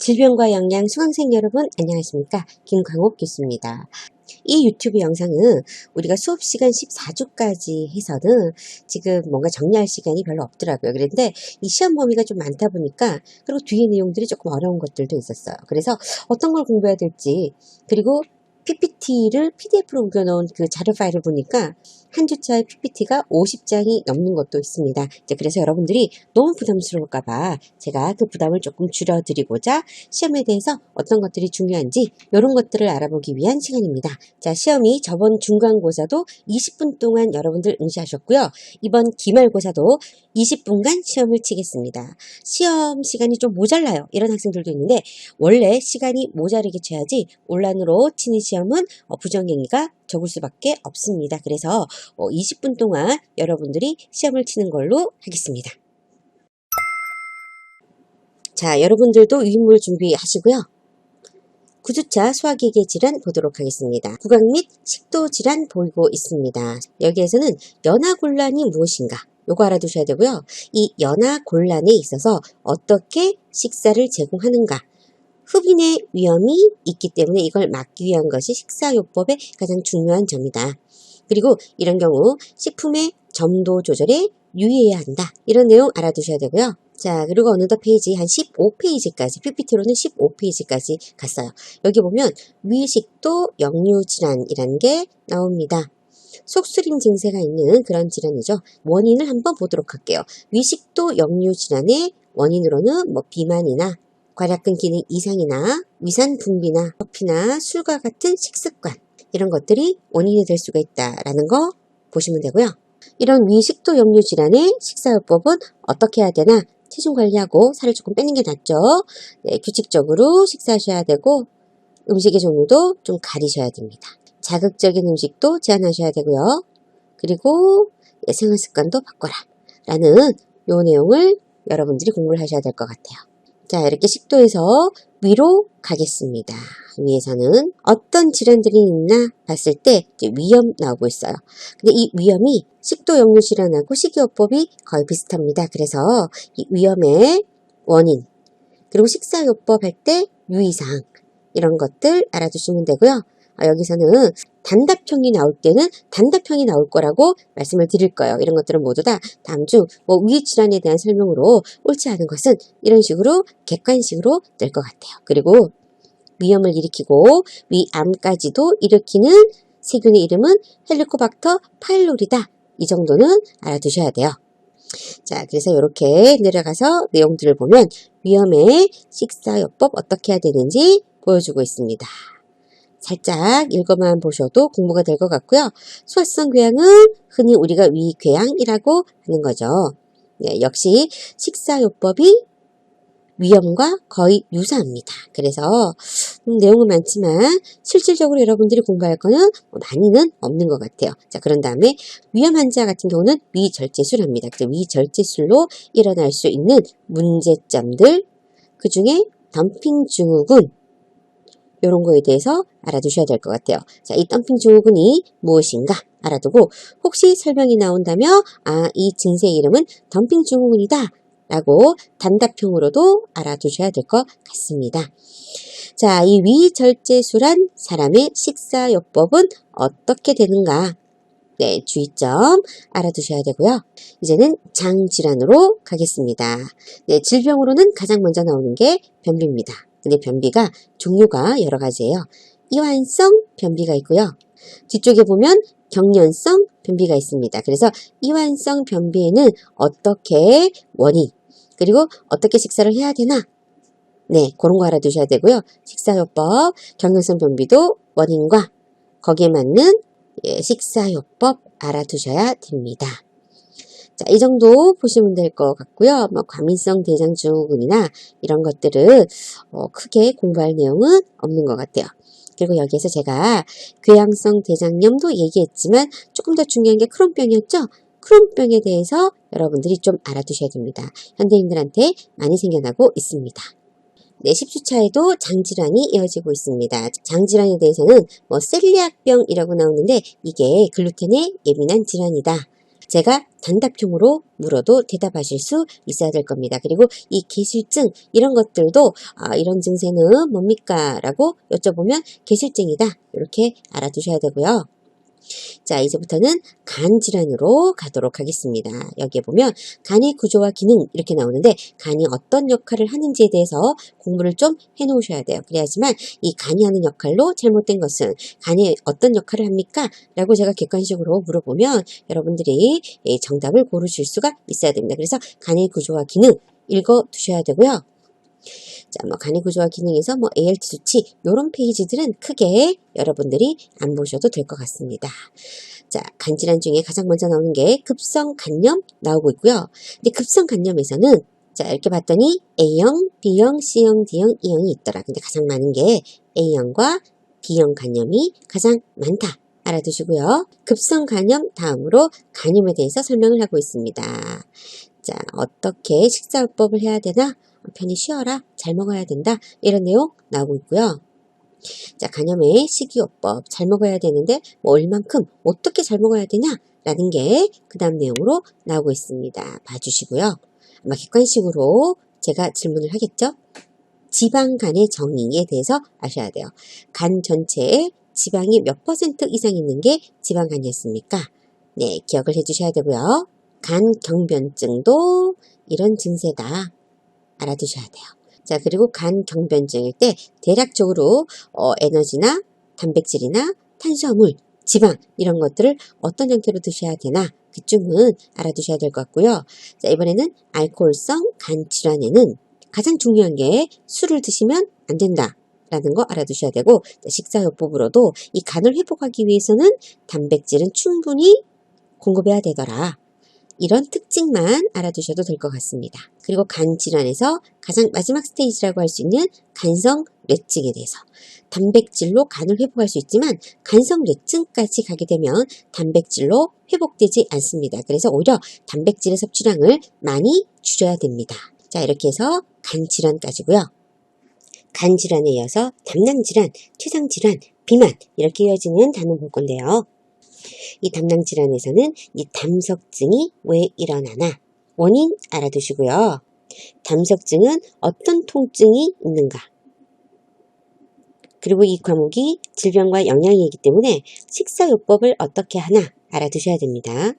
질병과 영양 수강생 여러분 안녕하십니까 김광옥 교수입니다. 이 유튜브 영상은 우리가 수업 시간 14주까지 해서는 지금 뭔가 정리할 시간이 별로 없더라고요. 그런데 이 시험 범위가 좀 많다 보니까 그리고 뒤에 내용들이 조금 어려운 것들도 있었어요. 그래서 어떤 걸 공부해야 될지 그리고 PPT를 PDF로 옮겨놓은 그 자료 파일을 보니까 한 주차의 PPT가 50장이 넘는 것도 있습니다. 이제 그래서 여러분들이 너무 부담스러울까봐 제가 그 부담을 조금 줄여드리고자 시험에 대해서 어떤 것들이 중요한지 이런 것들을 알아보기 위한 시간입니다. 자, 시험이 저번 중간고사도 20분 동안 여러분들 응시하셨고요. 이번 기말고사도 20분간 시험을 치겠습니다. 시험 시간이 좀 모자라요. 이런 학생들도 있는데 원래 시간이 모자르게 쳐야지 온라인으로 치는 시험은 어, 부정행위가 적을 수밖에 없습니다. 그래서 20분 동안 여러분들이 시험을 치는 걸로 하겠습니다. 자, 여러분들도 유인물 준비하시고요. 구주차 소화기계 질환 보도록 하겠습니다. 구강 및 식도 질환 보이고 있습니다. 여기에서는 연화곤란이 무엇인가? 요거 알아두셔야 되고요. 이 연화곤란에 있어서 어떻게 식사를 제공하는가? 흡인의 위험이 있기 때문에 이걸 막기 위한 것이 식사요법의 가장 중요한 점이다. 그리고 이런 경우 식품의 점도 조절에 유의해야 한다. 이런 내용 알아두셔야 되고요. 자, 그리고 어느덧 페이지 한 15페이지까지, PPT로는 15페이지까지 갔어요. 여기 보면 위식도 역류질환이라는 게 나옵니다. 속쓰림 증세가 있는 그런 질환이죠. 원인을 한번 보도록 할게요. 위식도 역류 질환의 원인으로는 뭐 비만이나 괄약근 기능 이상이나 위산 분비나 커피나 술과 같은 식습관 이런 것들이 원인이 될 수가 있다라는 거 보시면 되고요. 이런 위식도 역류 질환의 식사요법은 어떻게 해야 되나? 체중 관리하고 살을 조금 빼는 게 낫죠. 네, 규칙적으로 식사하셔야 되고 음식의 종류도 좀 가리셔야 됩니다. 자극적인 음식도 제한하셔야 되고요. 그리고 네, 생활 습관도 바꿔라. 라는 요 내용을 여러분들이 공부를 하셔야 될 것 같아요. 자, 이렇게 식도에서 위로 가겠습니다. 위에서는 어떤 질환들이 있나 봤을 때 위험 나오고 있어요. 근데 이 위험이 식도 역류 질환하고 식이요법이 거의 비슷합니다. 그래서 이 위험의 원인 그리고 식사요법 할 때 유의사항 이런 것들 알아두시면 되고요. 아, 여기서는 단답형이 나올 때는 단답형이 나올 거라고 말씀을 드릴 거예요. 이런 것들은 모두 다 다음 주뭐위 질환에 대한 설명으로 옳지 않은 것은 이런 식으로 객관식으로 낼것 같아요. 그리고 위험을 일으키고 위암까지도 일으키는 세균의 이름은 헬리코박터 파일로리다. 이 정도는 알아두셔야 돼요. 자, 그래서 이렇게 내려가서 내용들을 보면 위험의 식사요법 어떻게 해야 되는지 보여주고 있습니다. 살짝 읽어만 보셔도 공부가 될 것 같고요. 소화성 궤양은 흔히 우리가 위궤양이라고 하는 거죠. 네, 역시 식사요법이 위험과 거의 유사합니다. 그래서 음, 내용은 많지만 실질적으로 여러분들이 공부할 거는 뭐 많이는 없는 것 같아요. 자 그런 다음에 위험 환자 같은 경우는 위절제술합니다. 위절제술로 일어날 수 있는 문제점들 그 중에 덤핑 증후군 이런 거에 대해서 알아두셔야 될 것 같아요. 자, 이 덤핑 증후군이 무엇인가 알아두고 혹시 설명이 나온다면 아, 이 증세의 이름은 덤핑 증후군이다 라고 단답형으로도 알아두셔야 될 것 같습니다. 자, 이 위절제술한 사람의 식사요법은 어떻게 되는가? 네, 주의점 알아두셔야 되고요. 이제는 장질환으로 가겠습니다. 네, 질병으로는 가장 먼저 나오는 게 변비입니다. 근데 변비가 종류가 여러 가지예요. 이완성 변비가 있고요. 뒤쪽에 보면 경련성 변비가 있습니다. 그래서 이완성 변비에는 어떻게 원인, 그리고 어떻게 식사를 해야 되나? 네, 그런 거 알아두셔야 되고요. 식사요법, 경련성 변비도 원인과 거기에 맞는 예, 식사요법 알아두셔야 됩니다. 자, 이 정도 보시면 될 것 같고요. 뭐 과민성 대장증후군이나 이런 것들은 어, 크게 공부할 내용은 없는 것 같아요. 그리고 여기에서 제가 궤양성 대장염도 얘기했지만 조금 더 중요한 게 크론병이었죠. 크론병에 대해서 여러분들이 좀 알아두셔야 됩니다. 현대인들한테 많이 생겨나고 있습니다. 네, 10주차에도 장질환이 이어지고 있습니다. 장질환에 대해서는 뭐 셀리악병이라고 나오는데 이게 글루텐에 예민한 질환이다. 제가 단답형으로 물어도 대답하실 수 있어야 될 겁니다. 그리고 이 계실증 이런 것들도 아, 이런 증세는 뭡니까? 라고 여쭤보면 계실증이다. 이렇게 알아두셔야 되고요. 자, 이제부터는 간 질환으로 가도록 하겠습니다. 여기에 보면 간의 구조와 기능 이렇게 나오는데 간이 어떤 역할을 하는지에 대해서 공부를 좀 해놓으셔야 돼요. 그래야지만 이 간이 하는 역할로 잘못된 것은 간이 어떤 역할을 합니까? 라고 제가 객관식으로 물어보면 여러분들이 예, 정답을 고르실 수가 있어야 됩니다. 그래서 간의 구조와 기능 읽어 두셔야 되고요. 자, 뭐 간의 구조와 기능에서 뭐 ALT 수치 이런 페이지들은 크게 여러분들이 안 보셔도 될 것 같습니다. 자, 간질환 중에 가장 먼저 나오는 게 급성 간염 나오고 있고요. 근데 급성 간염에서는 자, 이렇게 봤더니 A형, B형, C형, D형, E형이 있더라. 근데 가장 많은 게 A형과 B형 간염이 가장 많다. 알아두시고요. 급성 간염 다음으로 간염에 대해서 설명을 하고 있습니다. 자, 어떻게 식사요법을 해야 되나? 편히 쉬어라, 잘 먹어야 된다, 이런 내용 나오고 있고요. 자, 간염의 식이요법, 잘 먹어야 되는데, 뭐 얼만큼, 어떻게 잘 먹어야 되냐? 라는 게 그 다음 내용으로 나오고 있습니다. 봐주시고요. 아마 객관식으로 제가 질문을 하겠죠? 지방간의 정의에 대해서 아셔야 돼요. 간 전체에 지방이 몇 퍼센트 이상 있는 게 지방간이었습니까? 네, 기억을 해주셔야 되고요. 간 경변증도 이런 증세다. 알아두셔야 돼요. 자, 그리고 간 경변증일 때 대략적으로 어, 에너지나 단백질이나 탄수화물, 지방 이런 것들을 어떤 형태로 드셔야 되나 그쯤은 알아두셔야 될 것 같고요. 자, 이번에는 알코올성 간 질환에는 가장 중요한 게 술을 드시면 안 된다. 라는 거 알아두셔야 되고 식사요법으로도 이 간을 회복하기 위해서는 단백질은 충분히 공급해야 되더라. 이런 특징만 알아두셔도 될 것 같습니다. 그리고 간 질환에서 가장 마지막 스테이지라고 할 수 있는 간성 뇌증에 대해서 단백질로 간을 회복할 수 있지만 간성 뇌증까지 가게 되면 단백질로 회복되지 않습니다. 그래서 오히려 단백질의 섭취량을 많이 줄여야 됩니다. 자 이렇게 해서 간 질환까지고요. 간 질환에 이어서 담낭 질환, 췌장 질환, 비만 이렇게 이어지는 단어 볼 건데요. 이 담낭 질환에서는 이 담석증이 왜 일어나나 원인 알아두시고요. 담석증은 어떤 통증이 있는가? 그리고 이 과목이 질병과 영양이기 때문에 식사요법을 어떻게 하나 알아두셔야 됩니다.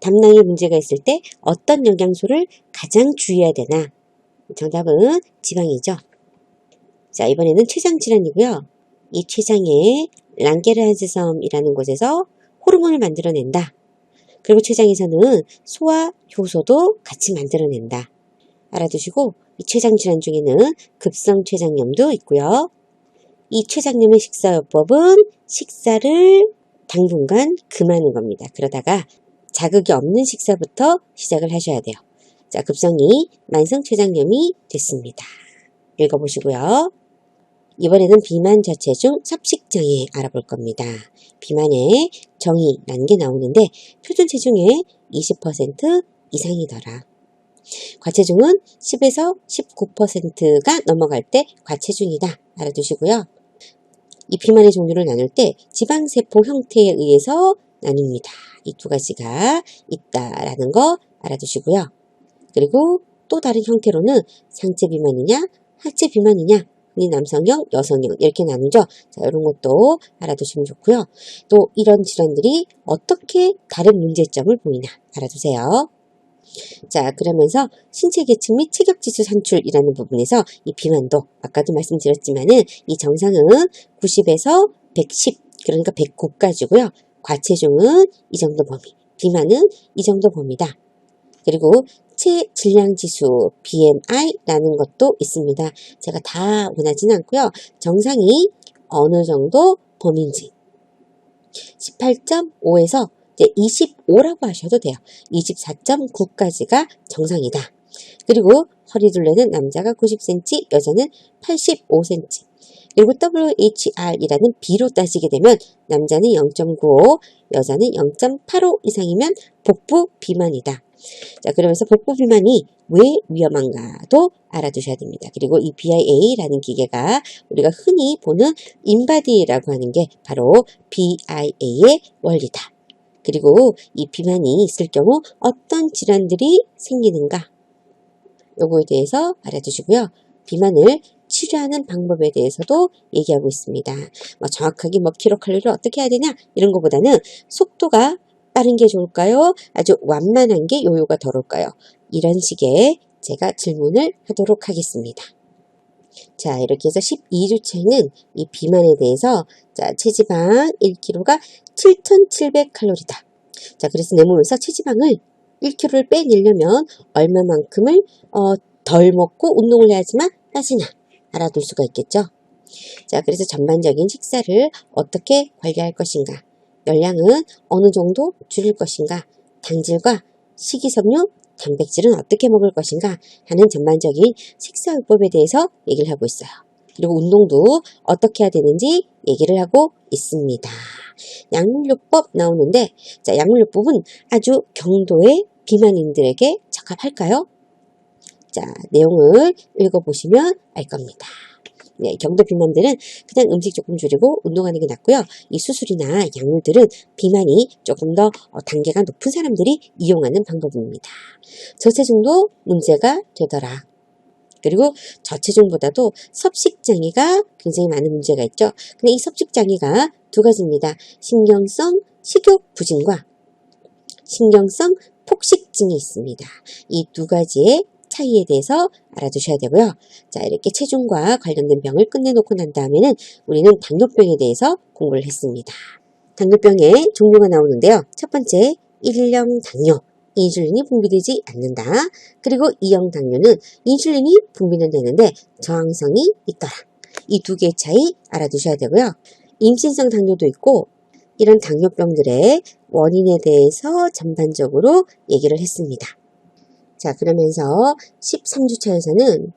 담낭에 문제가 있을 때 어떤 영양소를 가장 주의해야 되나? 정답은 지방이죠. 자, 이번에는 췌장 질환이고요. 이 췌장에 랑게르한스 섬이라는 곳에서 호르몬을 만들어낸다. 그리고 췌장에서는 소화 효소도 같이 만들어낸다. 알아두시고 이 췌장 질환 중에는 급성 췌장염도 있고요. 이 췌장염의 식사요법은 식사를 당분간 금하는 겁니다. 그러다가 자극이 없는 식사부터 시작을 하셔야 돼요. 자, 급성이 만성 췌장염이 됐습니다. 읽어보시고요. 이번에는 비만 자체 중 섭식장애 알아볼 겁니다. 비만의 정의라는 게 나오는데 표준 체중의 20% 이상이더라. 과체중은 10에서 19%가 넘어갈 때 과체중이다. 알아두시고요. 이 비만의 종류를 나눌 때 지방세포 형태에 의해서 나눕니다. 이 두 가지가 있다라는 거 알아두시고요. 그리고 또 다른 형태로는 상체 비만이냐, 하체 비만이냐, 이 남성형, 여성형 이렇게 나누죠. 자, 이런 것도 알아두시면 좋고요. 또 이런 질환들이 어떻게 다른 문제점을 보이나 알아두세요. 자, 그러면서 신체 계층 및 체격 지수 산출이라는 부분에서 이 비만도 아까도 말씀드렸지만은 이 정상은 90에서 110 그러니까 100고까지고요. 과체중은 이 정도 범위, 비만은 이 정도 범위다. 그리고 체질량 지수 BMI라는 것도 있습니다. 제가 다 원하지는 않고요. 정상이 어느 정도 범위인지 18.5에서 이제 25라고 하셔도 돼요. 24.9까지가 정상이다. 그리고 허리 둘레는 남자가 90cm, 여자는 85cm. 그리고 WHR이라는 B로 따지게 되면 남자는 0.95, 여자는 0.85 이상이면 복부 비만이다. 자, 그러면서 복부 비만이 왜 위험한가도 알아두셔야 됩니다. 그리고 이 BIA라는 기계가 우리가 흔히 보는 인바디라고 하는 게 바로 BIA의 원리다. 그리고 이 비만이 있을 경우 어떤 질환들이 생기는가 요거에 대해서 알아두시고요. 비만을 치료하는 방법에 대해서도 얘기하고 있습니다. 뭐 정확하게 뭐 킬로칼로리를 어떻게 해야 되냐 이런 것보다는 속도가 빠른 게 좋을까요? 아주 완만한 게 요요가 덜올까요? 이런 식의 제가 질문을 하도록 하겠습니다. 자, 이렇게 해서 12주차는 이 비만에 대해서 자, 체지방 1kg가 7,700칼로리다. 자, 그래서 내 몸에서 체지방을 1kg를 빼내려면 얼마만큼을 어, 덜 먹고 운동을 해야지만 빠지나 알아둘 수가 있겠죠. 자, 그래서 전반적인 식사를 어떻게 관리할 것인가? 열량은 어느 정도 줄일 것인가? 당질과 식이섬유, 단백질은 어떻게 먹을 것인가? 하는 전반적인 식사요법에 대해서 얘기를 하고 있어요. 그리고 운동도 어떻게 해야 되는지 얘기를 하고 있습니다. 약물요법 나오는데, 자, 약물요법은 아주 경도의 비만인들에게 적합할까요? 자, 내용을 읽어보시면 알 겁니다. 네, 경도 비만들은 그냥 음식 조금 줄이고 운동하는 게 낫고요. 이 수술이나 약물들은 비만이 조금 더 어, 단계가 높은 사람들이 이용하는 방법입니다. 저체중도 문제가 되더라. 그리고 저체중보다도 섭식장애가 굉장히 많은 문제가 있죠. 근데 이 섭식장애가 두 가지입니다. 신경성 식욕 부진과 신경성 폭식증이 있습니다. 이 두 가지의 차이에 대해서 알아두셔야 되고요. 자, 이렇게 체중과 관련된 병을 끝내놓고 난 다음에는 우리는 당뇨병에 대해서 공부를 했습니다. 당뇨병의 종류가 나오는데요. 첫 번째, 1형 당뇨. 인슐린이 분비되지 않는다. 그리고 2형 당뇨는 인슐린이 분비는 되는데 저항성이 있더라. 이 두 개의 차이 알아두셔야 되고요. 임신성 당뇨도 있고 이런 당뇨병들의 원인에 대해서 전반적으로 얘기를 했습니다. 자, 그러면서 13주차에서는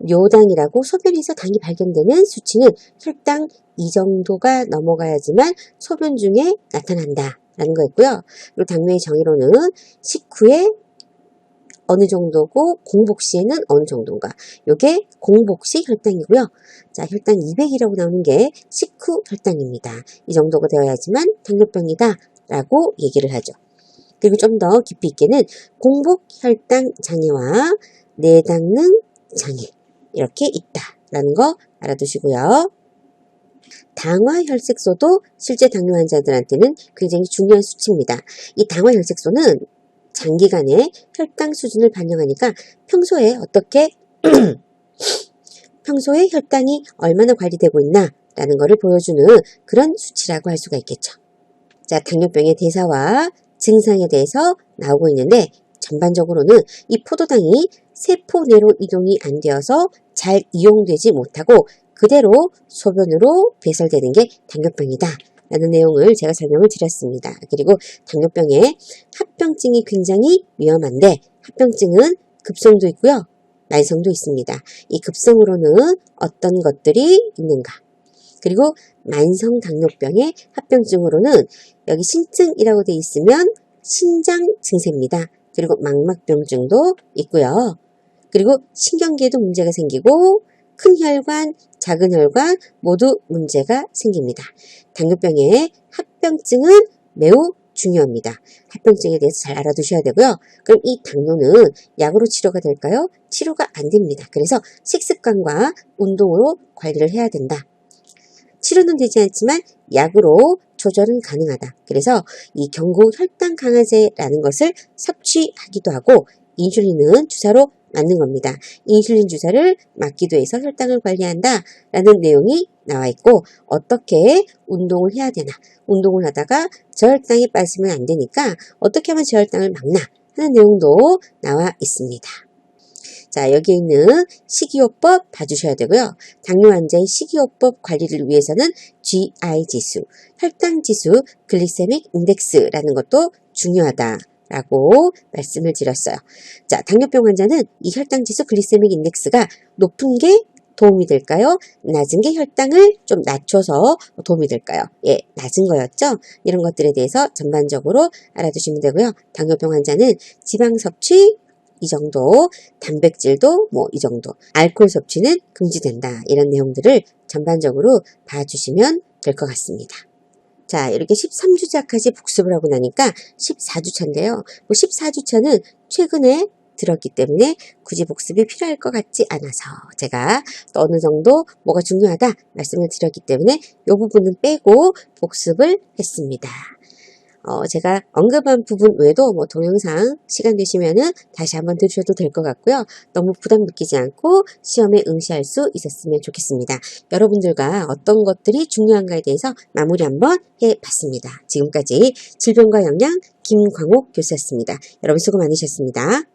뇨당이라고 소변에서 당이 발견되는 수치는 혈당 이 정도가 넘어가야지만 소변 중에 나타난다. 라는 거였고요. 그리고 당뇨의 정의로는 식후에 어느 정도고 공복 시에는 어느 정도인가. 요게 공복 시 혈당이고요. 자, 혈당 200이라고 나오는 게 식후 혈당입니다. 이 정도가 되어야지만 당뇨병이다 라고 얘기를 하죠. 그리고 좀 더 깊이 있게는 공복 혈당 장애와 내당능 장애 이렇게 있다라는 거 알아두시고요. 당화 혈색소도 실제 당뇨 환자들한테는 굉장히 중요한 수치입니다. 이 당화 혈색소는 장기간의 혈당 수준을 반영하니까 평소에 어떻게 평소에 혈당이 얼마나 관리되고 있나 라는 것을 보여주는 그런 수치라고 할 수가 있겠죠. 자, 당뇨병의 대사와 증상에 대해서 나오고 있는데 전반적으로는 이 포도당이 세포 내로 이동이 안 되어서 잘 이용되지 못하고 그대로 소변으로 배설되는 게 당뇨병이다. 라는 내용을 제가 설명을 드렸습니다. 그리고 당뇨병의 합병증이 굉장히 위험한데 합병증은 급성도 있고요. 만성도 있습니다. 이 급성으로는 어떤 것들이 있는가? 그리고 만성 당뇨병의 합병증으로는 여기 신증이라고 되어 있으면 신장 증세입니다. 그리고 망막병증도 있고요. 그리고 신경계에도 문제가 생기고 큰 혈관, 작은 혈관 모두 문제가 생깁니다. 당뇨병의 합병증은 매우 중요합니다. 합병증에 대해서 잘 알아두셔야 되고요. 그럼 이 당뇨는 약으로 치료가 될까요? 치료가 안 됩니다. 그래서 식습관과 운동으로 관리를 해야 된다. 치료는 되지 않지만 약으로 조절은 가능하다. 그래서 이 경구 혈당 강화제라는 것을 섭취하기도 하고 인슐린은 주사로 맞는 겁니다. 인슐린 주사를 맞기도 해서 혈당을 관리한다 라는 내용이 나와 있고 어떻게 운동을 해야 되나 운동을 하다가 저혈당이 빠지면 안 되니까 어떻게 하면 저혈당을 막나 하는 내용도 나와 있습니다. 자, 여기에 있는 식이요법 봐주셔야 되고요. 당뇨 환자의 식이요법 관리를 위해서는 GI 지수, 혈당 지수, 글리세믹 인덱스라는 것도 중요하다. 라고 말씀을 드렸어요. 자, 당뇨병 환자는 이 혈당 지수 글리세믹 인덱스가 높은 게 도움이 될까요? 낮은 게 혈당을 좀 낮춰서 도움이 될까요? 예, 낮은 거였죠? 이런 것들에 대해서 전반적으로 알아두시면 되고요. 당뇨병 환자는 지방 섭취 이 정도, 단백질도 뭐 이 정도, 알코올 섭취는 금지된다. 이런 내용들을 전반적으로 봐주시면 될 것 같습니다. 자, 이렇게 13주차까지 복습을 하고 나니까 14주차인데요. 뭐 14주차는 최근에 들었기 때문에 굳이 복습이 필요할 것 같지 않아서 제가 또 어느 정도 뭐가 중요하다 말씀을 드렸기 때문에 이 부분은 빼고 복습을 했습니다. 어, 제가 언급한 부분 외에도 뭐 동영상 시간 되시면은 다시 한번 들으셔도 될 것 같고요. 너무 부담 느끼지 않고 시험에 응시할 수 있었으면 좋겠습니다. 여러분들과 어떤 것들이 중요한가에 대해서 마무리 한번 해봤습니다. 지금까지 질병과 영양 김광옥 교수였습니다. 여러분 수고 많으셨습니다.